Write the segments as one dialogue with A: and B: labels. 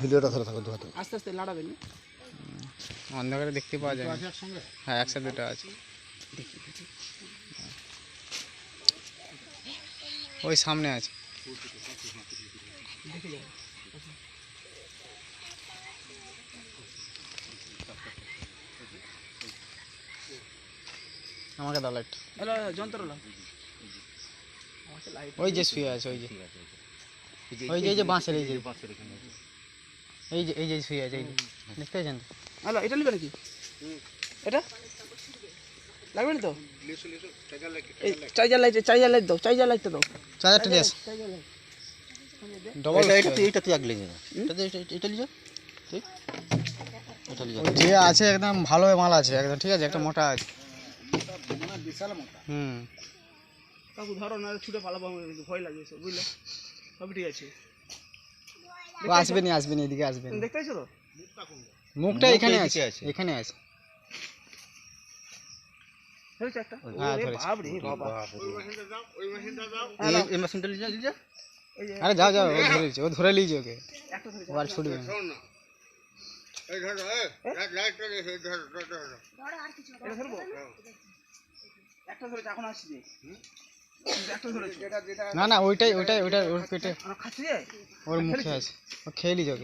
A: ভিডিওটা ধরে থাকো দুহাতে
B: আস্তে আস্তে লাড়াবেন
C: অন্ধকারে দেখতে পাওয়া যায়। হ্যাঁ একসাথে দুটো আছে। ওই সামনে আছে। আমাকে দাও লাইট
B: হ্যালো যন্ত্র
C: ওই যে শুয়ে আছে ওই যে। ওই যে। এই যে বাঁশের যে। এই যে এই যে শুয়ে আছে এই দেখতে পাচ্ছেন?
B: হ্যালো এটা নেবে নাকি? এটা? লাগবে না তো? চার্জার লাইট চার্জার লাইট দাও চার্জার লাইটটা দাও।
C: চার্জারটা দিয়ে আসো। ডবল
A: এটা তুই এটা তুই আগলে যা। এটা লিজা
C: আছে একদম ভালো মাল আছে একদম ঠিক আছে একটা মোটা আছে।
B: বিশাল মোটা।
C: হুম।
B: কাকু ধরো না ছুটে পালাবো আমার ভয় লাগে বুঝলে? সবই ঠিক আছে।
C: ও আসবে নি আসবে নি এদিকে আসবে
B: তুমি দেখতে পাচ্ছো তো
C: মুখটা এখানে আছে। এখানে আছে। হ্যাঁ,
A: লিজা লিজা
C: আরে যাও যাও ও ধরে ও ধরে লিয়েছে ওকে। ও আর ছুটবে
B: একটা ধরেছে এখন আসছি।
C: না না ওইটাই ওইটাই ওইটা ওর পেটে। ওর মুখে আছে। ও খেয়ে
B: না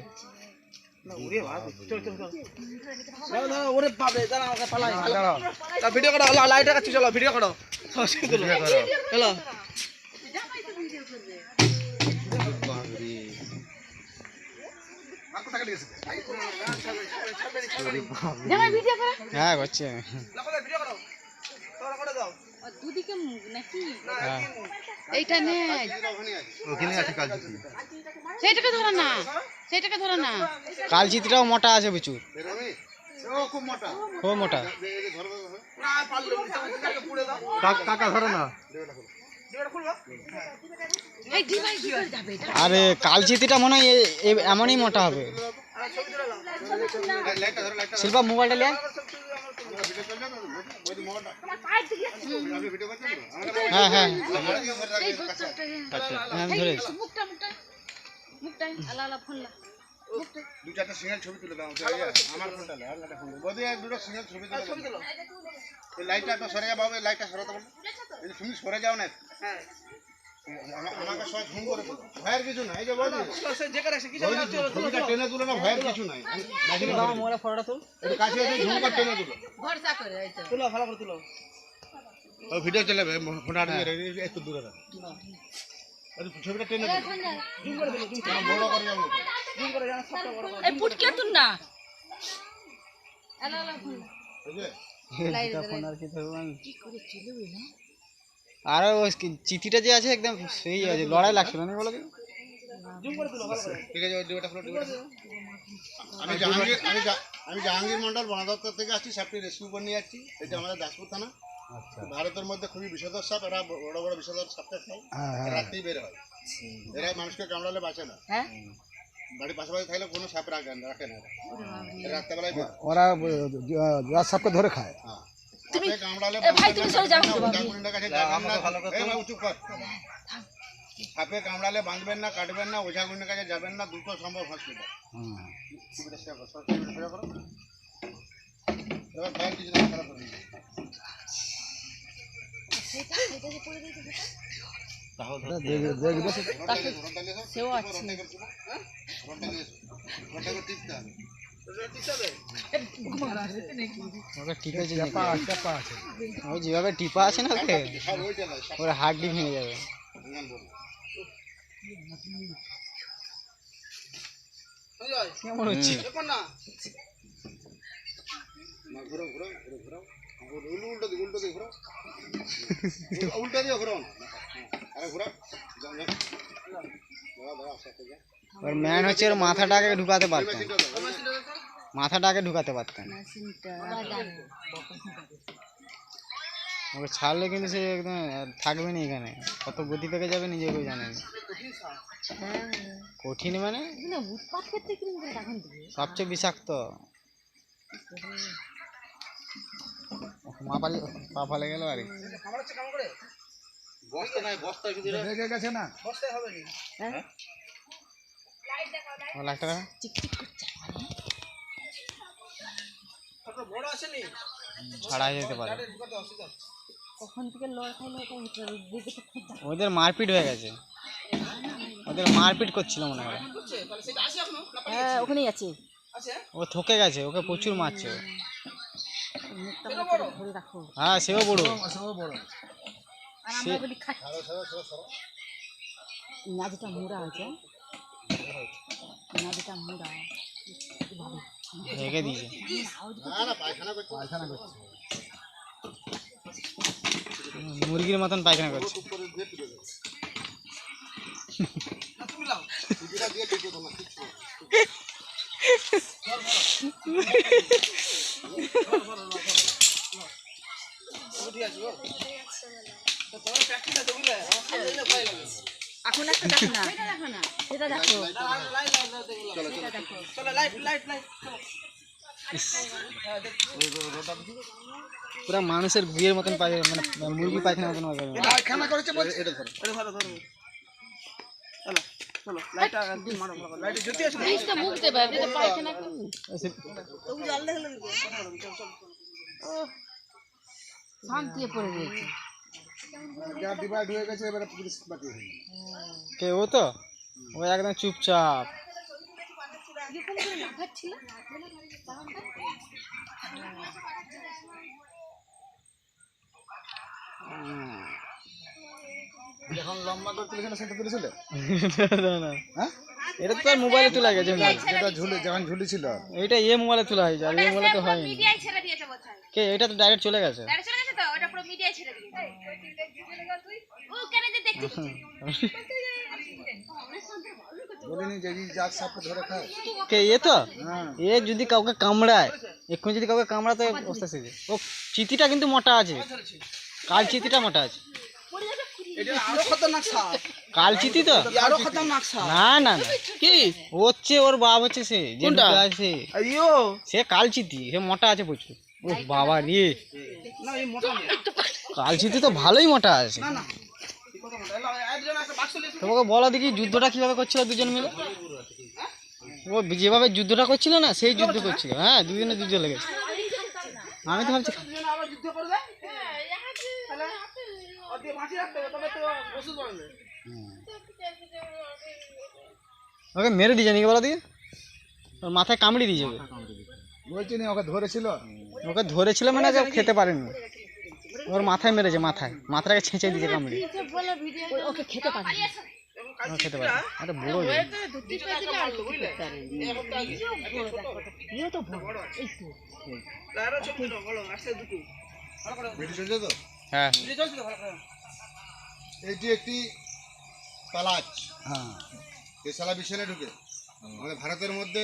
B: দাঁড়াও ভিডিও করো লাইট রাখাচ্ছি চলো ভিডিও করো চলো
C: হ্যাঁ করছি আমি
D: দুদিকে মুখ নাকি?
C: হ্যাঁ।
D: এইটা নেই।
A: ওখানে আছে কাজ
D: সেইটাকে ধরো না। সেইটাকে ধরো না।
C: কালচিত্রাও মোটা আছে প্রচুর।
A: ও খুব মোটা।
C: খুব মোটা।
B: না
A: কাকা ধরে
C: আরে কালচিত্রিটা মনে হয় এমনই মোটা হবে।
B: আর ছবি তুলে নাও
A: লাইটটা ধরে লাইটটা
C: শিল্পা মোবাইলটা লিয়া হ্যাঁ হ্যাঁ
D: এই গোচ্ছাটা
C: হ্যাঁ, আমি ধরে
D: মুখটা মুখটা মুখটা আলা আলা ফোন লা মুখটা
A: দু চারটা সিঙ্গেল ছবি তুলে দাও আমার ফোনটা লে আর একটা ফোন বদি এক দুটো সিঙ্গেল ছবি তুলে
B: ছবি তুলো
A: এই লাইটটা একটু সরে যাও বাবু এই লাইটটা সরাতে বলো এই যে তুমি সরে যাও না
B: হ্যাঁ
A: আমা- আমাকে সবাই ফোন করে ভয়ের কিছু নাই যে বলছি।
B: সে যেখানে আছে কি যাবে
A: ছবিটা টেনে তুলে না ভয়ের কিছু নাই।
B: ফটোটা তুল।
A: একটু কাছে এসে ঝুমকা টেনে তুলো।
D: ভরসা করে এই
B: তুলো ভালো করে তুলো।
A: ও ভিডিও চলে যাবে ফোনটা একটু দূরে রাখো। একটু ছবিটা টেনে তুলো।
B: জুম করে দিলো জুম
A: আমার বড় করে যাব।
B: জুম করে জানা সবটা বড় করে।
D: এই পুটকে তুন না। আলা আলা ফোন
A: এই যে।
C: ফোন আর কি ধরবো আমি
D: কি করে চলবে না
C: আর ওই চিঠিটা যে আছে একদম সেই আছে লড়াই লাগছে না বলো কি?
B: জুম করে তুলো ভালো করে
A: ঠিক আছে আমি জাহাঙ্গীর আমি জাহাঙ্গীর মন্ডল বনদপ্তর থেকে আসছি সাপটি রেস্কিউ করে নিয়ে যাচ্ছি এটা আমাদের দাসপুর থানা। ভারতের মধ্যে খুবই বিষধর সাপ এরা বড় বড় বিষধর সাপটা খায়। রাত্রেই বের হয়। এরা মানুষকে কামড়ালে বাঁচে না।
D: হ্যাঁ?
A: বাড়ির পাশাপাশি থাকলে কোনো সাপ রাখে না রাখে না রাত্রেবেলায়
E: ওরা সাপকে ধরে খায়।
A: হ্যাঁ।
D: এ ভাই, তুমি সরে
A: কর। সাপে কামড়ালে বাঁধবেন না কাটবেন না ওঝা গুন্ডার কাছে যাবেন না দুটো সম্ভব হসপিটাল। এবার ভয়ের কিছু না, খারাপ হবে।
D: সেও আছে।
C: ওকে টিপে যে ওই যেভাবে টিপা আছে না ওকে ওর হাড্ডি ভেঙে যাবে কেমন হচ্ছে
B: দেখুন না
A: উল্টো দিয়ে ঘুরো আরে ঘুরো যাও, যাও। দাঁড়াও, দাঁড়াও, আস্তে আস্তে যাও।
C: ওর ম্যান হচ্ছে ওর মাথাটাকে ঢুকাতে পারতেন
A: মেশিনটা দাও।
C: মাথাটাকে ঢুকাতে পারতেন।
D: মেশিনটা।
C: ওকে ছাড়লে কিন্তু সে একদম থাকবে না এখানে। কত গতি পেকে যাবে নিজেকেও জানে না।
D: হ্যাঁ
C: কঠিন মানে? সবচেয়ে বিষাক্ত। মা পালে পা ফালে গেল আর কি।
B: আমার হচ্ছে কেমন করে
A: বস্তা নাই বস্তা কিন্তু
E: রেগে গেছে না?
B: বসতে হবে কি?
D: হ্যাঁ?
C: ছাড়া যেতে পারে।
D: কখন থেকে লড় খাইলো।
C: ওদের মারপিট হয়ে গেছে। ওদের মারপিট করছিল মনে হয়।
D: হ্যাঁ ওখানেই আছে।
C: ও থকে গেছে ওকে প্রচুর মারছে হ্যাঁ সেও বড়।
D: নাজিটা মুড়া আছে। নাজিটা মুড়া।
C: রেখে দিয়েছে।
A: না না পায়খানা করছে।
E: পায়খানা করছে।
C: মুরগির মতন পায়খানা করছে।
D: এখন একটা দেখো না। সেটা দেখো।
B: চলো চলো লাইট লাইট লাইট চলো হ্যাঁ দেখ
C: পুরো মানুষের বিয়ের মতন পায়খানা মানে মুরগি পায়খানার মতন পায়খানা।
E: পায়খানা করেছে বলছে
A: এটা ধরো
B: আরে ধরো ধরো চলো চলো লাইটটা একদম মারো মারো লাইটে জ্যোতি আছে না
D: জিনিসটা মুখ দেবে আপনি তো পায়খানা করুন শান্তি পড়ে গেছে
E: যা ডিভাইড হয়ে গেছে এবারে পুলিশ বাকি হয়ে গেছে।
C: কে ও তো ও একদম চুপচাপ
D: এরকম করে লাফাচ্ছিল
E: যখন লম্বা করে তুলেছিল সেটা তুলেছিল?
C: না, না।
E: হ্যাঁ?
C: এটা তো আর মোবাইলে তোলা গেছে
E: যেটা ঝুলে যখন ঝুলেছিল।
C: এইটা এ মোবাইলে তোলা হয়েছে আর এই মোবাইলে তো হয়নি। কে এটা তো ডাইরেক্ট চলে গেছে।
F: তারা চলে গেছে তো? ওটা পুরো মিডিয়ায় ছেড়ে দিয়েছে। ও কেন যে দেখছিস
E: বলিনি যে এই জাত সাপকে ধরে খায়
C: কে এ তো?
E: হ্যাঁ।
C: এ যদি কাউকে কামড়ায় এক্ষুনি যদি কাউকে কামড়াতে অবস্থা শেষে ও চিতিটা কিন্তু মোটা আছে। কাল চিতিটা মোটা আছে। কাল চিতি তো? না না না।
B: কি?
C: ও হচ্ছে ওর বাপ হচ্ছে সে যে
B: কোনটা?
C: আছে সে। কাল চিতি সে মোটা আছে প্রচুর। ও বাবা রে। কাল চিতি তো ভালোই মোটা আছে।
B: না না।
C: তোমাকে বলো দেখি যুদ্ধটা কীভাবে করছিল দুজন মিলে। ও যেভাবে যুদ্ধটা করছিল না সেই যুদ্ধ করছিল। হ্যাঁ দুজনে যুদ্ধ লেগেছে আমি তো ভাবছি
B: দিয়ে
C: ওকে মেরে দিয়েছে নাকি বলা দিকে ওর মাথায় কামড়ি দিয়েছে ওকে।
E: বলছি ওকে ধরেছিল?
C: ওকে ধরেছিল মানে খেতে পারেনি। ওর মাথায় মেরেছে মাথায়। মাথাটাকে ছেঁচে দিয়েছে কামড়ে
D: ওকে খেতে পারে না।
B: এবং
C: ও খেতে পারে আরে বড় যে।
B: বুঝলে
D: ইয়ে তো বড়। এই তো।
B: আরও ছোট ছোট বলো আসছে দুটো ভালো করে
A: ভিডিও চলছে তো
C: হ্যাঁ।
B: বুঝে চলছে তো ভালো করে
A: এটি একটি তালাচ
E: হ্যাঁ
A: বিছানে ঢুকে। আমাদের ভারতের মধ্যে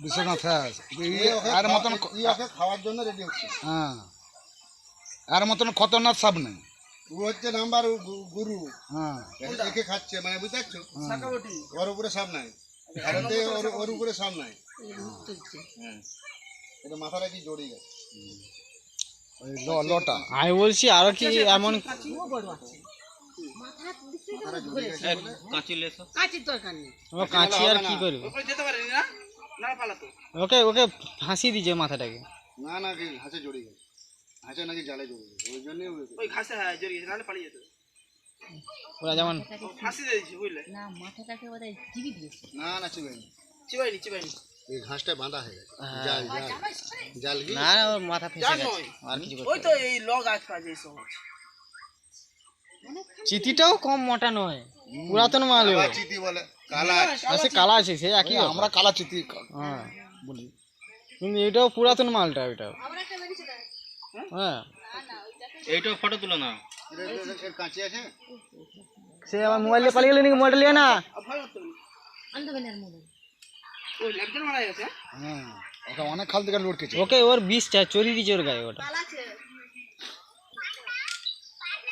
E: বিশ্বনাথ হ্যাঁ।
A: ই ওকে
E: আর মতন
A: খাওয়া- ই খাওয়ার জন্য রেডি হচ্ছে।
E: হ্যাঁ। আর মতন খতরনাক সাপ নেই।
A: ও হচ্ছে নাম্বার গুরু।
E: হ্যাঁ।
A: একে খাচ্ছে মানে বুঝতে পারছ? ওর উপরে সাপ নাই। ভারতে ওর ওর উপরে সাপ নাই। হ্যাঁ। এটা মাথাটা কি জড়িয়ে গেছে?
E: লটা।
C: আমি বলছি আরও কি এমন
D: দরকার নেই।
C: ও কাঁচি আর কি করবে?
B: ওপরে যেতে পারেনি না? না পালাতো
C: ওকে ওকে ফাঁসি দিয়েছে মাথাটাকে।
A: না না হাঁসে জড়িয়ে গেছে। হাঁসে নাকি জালে জড়িয়ে গেছে ওই জন্যই ও এসেছে।
B: ওই ঘাসে হ্যাঁ জড়িয়ে গেছে নাহলে পালিয়ে যেত।
C: ওরা যেমন
B: ও ফাঁসি দিয়ে দিয়েছে বুঝলে?
D: না মাথাটাকে বোধ হয় চিবি দিয়েছে।
A: না না চিবাইনি
B: চিবাইনি চিবাইনি
A: এই ঘাসটা বাঁধা হয়ে গেছে। জাল জাল। জাল কি?
C: না না ওর মাথা ফেসে
B: জান
C: গেছে।
B: নয়।
C: আর কিছু
B: ওই
C: করতে
B: তো এই লগ গাছ ফাজ এই সব
C: চিতিটাও কম মোটা নয় পুরাতন মাল ও।
A: আবার চিতি বলে কালা
C: আর সে কালা আছে সে একই ব্যাপার।
E: আমরা কালা চিতি
C: হ্যাঁ
E: বলি।
C: কিন্তু এটাও পুরাতন মালটা এটাও। হ্যাঁ।
A: এর- এর- এর কাঁচি আছে
C: সে আমার মোবাইল দিয়ে পালিয়ে গেলে নাকি? মোবাইলটা নিয়ে না?
B: না।
E: হ্যাঁ অনেক খাল থেকে লটকেছে
C: ওকে ওর বিষটা চড়িয়ে দিয়েছে ওর গায়ে ওটা।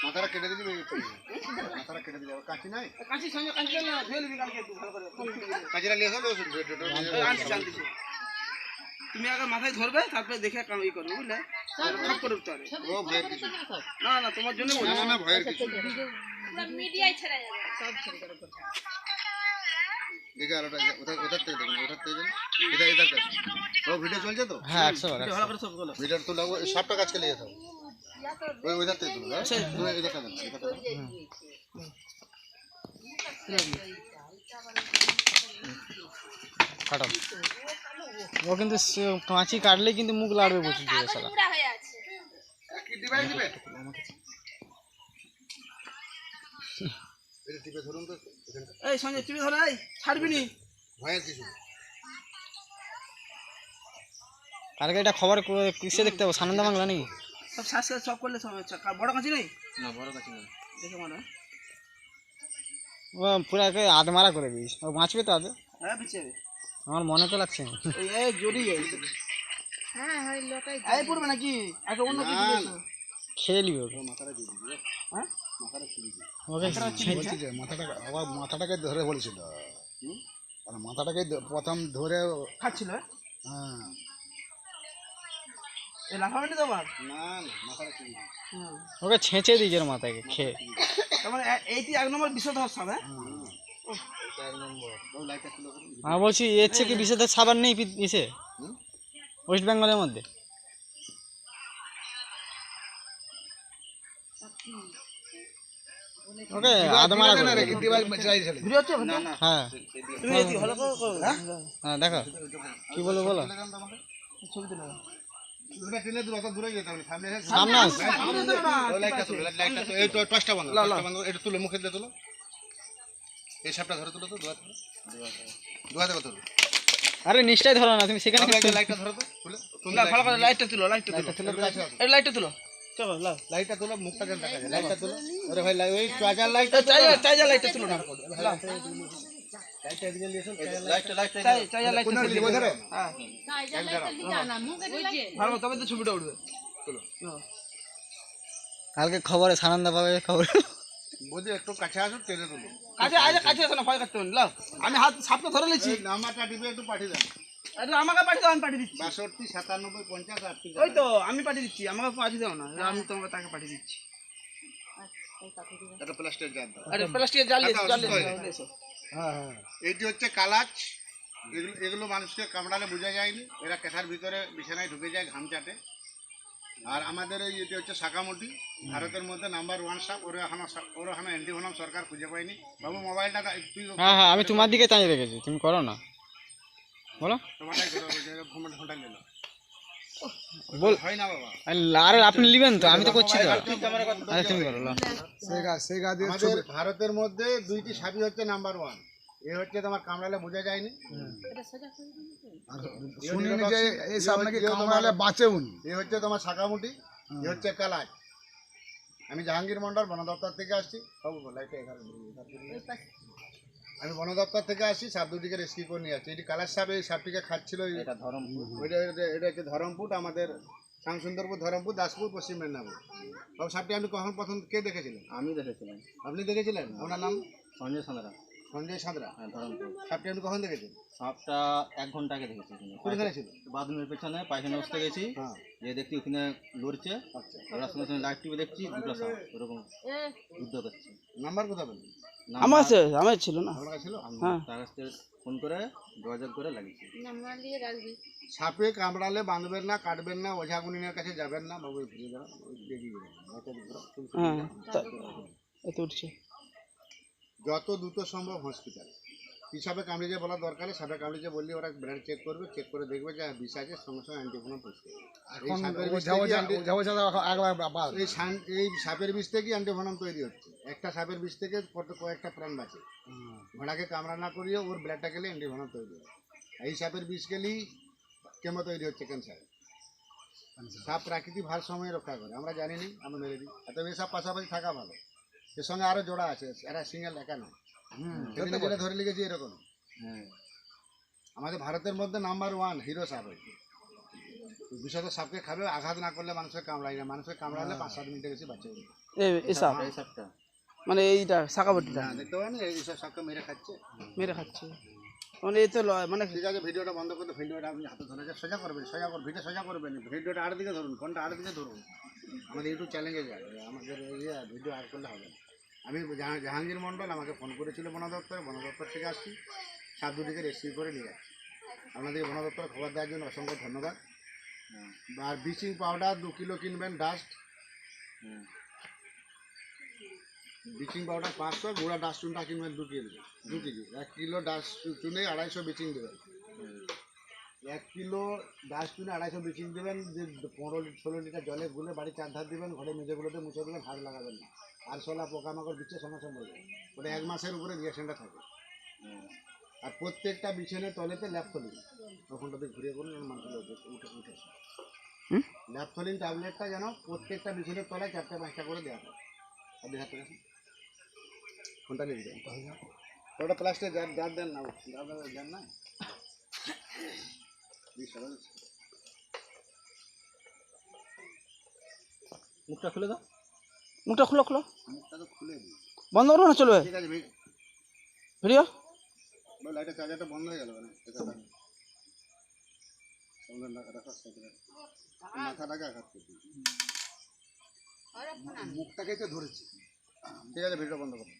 A: মাথাটা কেটে দিবি? মাথাটা কেটে দিবি কাঁচি নাই?
B: কাঁচি সঙ্গে কাঁচি না ধুয়ে নিবি কালকে ভালো করে
A: কাঁচিটা নিয়ে আসলে
B: ওই আনছি আনছি তুমি আগে মাথায় ধরবে তারপরে দেখে কাম ই করবে বুঝলে? হবে
A: ও ভয়ের কিছু না
B: না তোমার জন্য
A: না না ভয়ের কিছু
F: মিডিয়ায় ছেড়ে যাবে
D: সব ছেড়ে দেবে
A: দেখে আলোটা ওটা ওটার থেকে দেখুন ওটার থেকে দেখুন এটা এটার কাছে ও ভিডিও চলছে তো
C: হ্যাঁ একশো বার
B: ভালো করে সব বলো
A: ভিডিওর তুলে ওই সাপটা কাছে লিয়ে যাও ওই ওইটার থেকে তুলো হ্যাঁ তুমি এই দেন এটা করো।
C: কাটো ও কিন্তু কাঁচি কাটলে কিন্তু মুখ লাড়বে প্রচুর জোরে
F: হয়ে
A: টিপে এখানটা
B: এই সঞ্জয় তুমি ধরো ছাড়বি নি।
A: ভয়ের কিছু
C: কালকে এটা খবর করে- কিসে দেখতে হবে? সানন্দা বাংলা নাকি?
B: সব শ্বাস সব করলে সব বড় কাছে নেই? না বড় কাছে নেই। দেখে মনে হয়।
C: ও পুরো একে আধমারা করে দিস। ও বাঁচবে তো আদে
B: হ্যাঁ যাবে।
C: আমার মনে তো লাগছে না।
B: এই
D: হ্যাঁ হ্যাঁ লোকাই
B: এই পড়বে নাকি? একটা অন্য কিছু দিয়েছ।
C: খেয়ে নিবি ওকে
A: মাথাটা দিয়ে দিবি
B: হ্যাঁ?
A: মাথাটা ছিঁড়ে দিবি।
C: ওকে।
E: বলছি যে মাথাটাকে আবার মাথাটাকে ধরে বলেছিল। আর মাথাটাকে প্রথম ধরে
B: খাচ্ছিল হ্যাঁ? এই লাফাবেনি তো
A: না না মাথাটা ছিঁড়ে
C: ওকে ছেঁচে দিয়েছে মাথায় খেয়ে।
B: এইটি এক নম্বর সাপ হ্যাঁ?
C: বলছি এর থেকে বিষেধের সাবান নেই ইসে? ওয়েস্ট বেঙ্গলের মধ্যে। ওকে আধমারা করে দিবি।
E: ডিভাইস চাইছিল
B: ভিডিও হচ্ছে না না।
C: হ্যাঁ।
B: তুমি এই ভালো করে করো।
C: হ্যাঁ দেখো। কি বলব বলো?
B: ছবি
C: আরে নিশ্চয় ধরো না তুমি সেখানে
A: লাইটটা ধরো তো
B: লাইটটা তুলো লাইটটা তুলো।
A: লাইটটা তুলে কাছে আসো।
B: এই লাইটটা তুলো। চলো
A: লাইটটা তুলো মুখটা দেখা যায়। লাইটটা তুলো। আরে ভাই লাই- ওই চার্জার লাইটটা
B: চাইজা লাইটটা তুলো না।
C: কালকে খবরে সানন্দা পাবে খবর
A: বুঝি একটু কাছে আসো টেনে তুলো
B: কাছে আজ কাছে আসো না ভয় করতে হবে না, আমি হাত সাপটা ধরে নিয়েছি
A: নাম্বারটা টিপে একটু পাঠিয়ে দেন
B: এটা আমাকে পাঠিয়ে দাও আমি পাঠিয়ে দিচ্ছি
A: বাষট্টি সাতানব্বই পঞ্চাশ আটটি
B: ওই তো আমি পাঠিয়ে দিচ্ছি আমাকে পাঠিয়ে দাও না আমি তোমাকে তাকে পাঠিয়ে দিচ্ছি
A: একটা প্লাস্টিক জার দাও
B: আরে প্লাস্টিকের জাল নিয়ে জাল নিয়ে
A: হ্যাঁ।
E: হ্যাঁ।
A: এইটি হচ্ছে কালাচ। এগুলো এগুলো মানুষকে কামড়ালে বোঝা যায়নি। এরা কেথার ভিতরে বিছানায় ঢুকে যায় ঘাম চাটে। আর আমাদের এই এটি হচ্ছে শাকামুটি ভারতের মধ্যে নাম্বার ওয়ান সাপ। ওরা এখনও সা- ওরা এখনও অ্যান্টিভোনাম সরকার খুঁজে পায়নি। বাবু মোবাইলটা তুই
C: হ্যাঁ হ্যাঁ আমি তোমার দিকে চাই রেখেছি। তুমি করো না। বলো।
A: জায়গায় ঘণ্টা নিল
C: বল।
A: হয় না বাবা।
C: আরে আপনি নেবেন তো আমি তো করছি তো। আরে তুমি করো লাও।
E: সেই গা দিয়ে
A: আমাদের ভারতের মধ্যে দুইটি হচ্ছে নাম্বার ওয়ান এ হচ্ছে তোমার কামড়ালে বোঝা যায়নি।
E: শুনিনি যে এই সাপ নাকি কামড়ালে বাঁচে উনি?
A: এ হচ্ছে তোমার শাকামুটি এ হচ্ছে কালাচ আমি জাহাঙ্গীর মন্ডল বন দপ্তর থেকে আসছি। এখানে এখানে দিবি। আমি বন দপ্তর থেকে আসি সাপ দুটিকে রেস্কিউ করে নিয়ে আসছি। এটি কালার সাপ এই সাপটিকে খাচ্ছিল এই- ওইটা এটা- এটা হচ্ছে ধরমপুর আমাদের শ্যামসুন্দরপুর ধরমপুর দাসপুর পশ্চিম মেদিনীপুর। বাবু সাপটি আপনি কখন প্রথম কে দেখেছিলেন?
G: আমি দেখেছিলাম।
A: আপনি দেখেছিলেন? আপনার নাম?
G: সঞ্জয় সাঁতরা।
A: সঞ্জয় সাঁতরা।
G: হ্যাঁ ধরমপুর।
A: সাপটি আপনি কখন দেখেছেন?
G: সাপটা এক ঘণ্টা আগে দেখেছি
A: ছিল?
G: বাথরুমের পেছনে পায়খানা বসতে গেছি
A: হ্যাঁ।
G: যে দেখছি ওখানে লড়ছে।
A: আচ্ছা।
G: ওরা সঙ্গে সঙ্গে লাইট টিভি দেখছি দুটো সাপ ওরকম যুদ্ধ করছে।
A: নাম্বার কোথায় পেলেন
B: আমার আছে আমার ছিল না
A: আপনার ছিল
G: আমি
B: হ্যাঁ।
G: তার কাছ থেকে ফোন করে যোগাযোগ করে লাগিয়েছি
A: সাপে কামড়ালে বাঁধবেন না কাটবেন না ওঝা গুনিনের কাছে যাবেন না বাবু ফিরে যাবেন।
B: হ্যাঁ এত উঠছে
A: যত দ্রুত সম্ভব হসপিটাল সাপে কামড়িয়ে বলা দরকার সাপে কামড়িয়ে বললে ওরা ব্লাড চেক করবে চেক করে দেখবে যে বিষ আছে সঙ্গে সঙ্গে অ্যান্টিভোনাম পুষবে এই এই সাপের বিষ থেকেই অ্যান্টিভোনাম তৈরি হচ্ছে। একটা সাপের বিষ থেকে কত কয়েকটা প্রাণ বাঁচে। ঘোড়াকে কামড়া না করিয়ে ওর ব্লাডটা গেলে অ্যান্টিভোনাম তৈরি হয় এই সাপের বিষ গেলেই কেমো তৈরি হচ্ছে ক্যান্সার সাপ প্রাকৃতিক ভারসাম্য রক্ষা করে। আমরা জানি নি আমরা মেরে দিই। এত সাপ পাশাপাশি থাকা ভালো। এর সঙ্গে আরও জোড়া আছে এরা সিঙ্গেল একা নয়। যেটা ধরে লিখেছি এরকম।
G: হ্যাঁ
A: আমাদের ভারতের মধ্যে নাম্বার ওয়ান হিরো সাপ হয়েছে বিষয়ত সাপকে খাবে আঘাত না করলে মানুষের কামড়ায় না। মানুষের কামড়ালে পাঁচ সাত মিনিটে বেশি বাচ্চা
B: এই সাপ।
G: এই সাপটা।
B: মানে এইটা শাকাবটিটা
A: হ্যাঁ দেখতে পাবেন এইসব সাপকে মেরে খাচ্ছে।
B: মেরে খাচ্ছে। মানে এই তো লয় মানে
A: ঠিক আছে ভিডিওটা বন্ধ করতে ভিডিওটা আপনি হাতে ধরে যে সোজা করবেন সোজা করবেন ভিডিও সোজা করবেন। ভিডিওটা আর দিকে ধরুন ফোনটা আর দিকে ধরুন। আমাদের ইউটিউব চ্যানেলে যায় আমাদের ইয়ে ভিডিও আর করলে হবে না। আমি জাহাঙ্গীর মণ্ডল আমাকে ফোন করেছিল বন দপ্তরে, বন দপ্তর থেকে আসছি। সাপ দুটিকে রেস্কিউ করে নিয়ে যাচ্ছি। আপনাদের বন দপ্তর খবর দেওয়ার জন্য অসংখ্য ধন্যবাদ। আর ব্লিচিং পাউডার দু কিলো কিনবেন, ডাস্ট। ব্লিচিং পাউডার পাঁচশো, গুঁড়া ডাস্ট চুনটা কিনবেন দু কেজি দু কেজি। এক কিলো ডাস্ট চুনে আড়াইশো ব্লিচিং দেবেন। এক কিলো ডাস্ট চুনে আড়াইশো ব্লিচিং দেবেন, যে পনেরো ষোলো লিটার জলে গুলে বাড়ি চার ধার দেবেন, ঘরে মেঝেগুলোতে মুছে দেবেন, হাত লাগাবেন না। আর সোলা পোকামাকড় দিচ্ছে সঙ্গে সঙ্গে মরে যাবে ওটা এক মাসের উপরে রিয়াকশনটা থাকে। আর প্রত্যেকটা বিছানের তলেতে ল্যাপথলিন। ওখানটাতে ঘুরিয়ে করুন মানুষগুলো উঠে উঠে ল্যাপথলিন ট্যাবলেটটা যেন প্রত্যেকটা বিছানের তলায় চারটে পাঁচটা করে দেওয়া হয় আপনি হাতে রাখুন ফোনটা লিখে দেন ওটা প্লাস্টিক যার যার দেন না দেন না।
G: মুখটা খুলে দাও।
B: মুখটা খুলো খুলো।
A: মুখটা তো খুলে দিই
B: বন্ধ করো না চলবে।
A: ঠিক আছে ভাই
B: ভিডিও
A: লাইটের চার্জারটা বন্ধ হয়ে গেল। মাথাটাকে আঘাত করছি মুখটাকে ধরেছি। ঠিক আছে ভিডিও বন্ধ করো।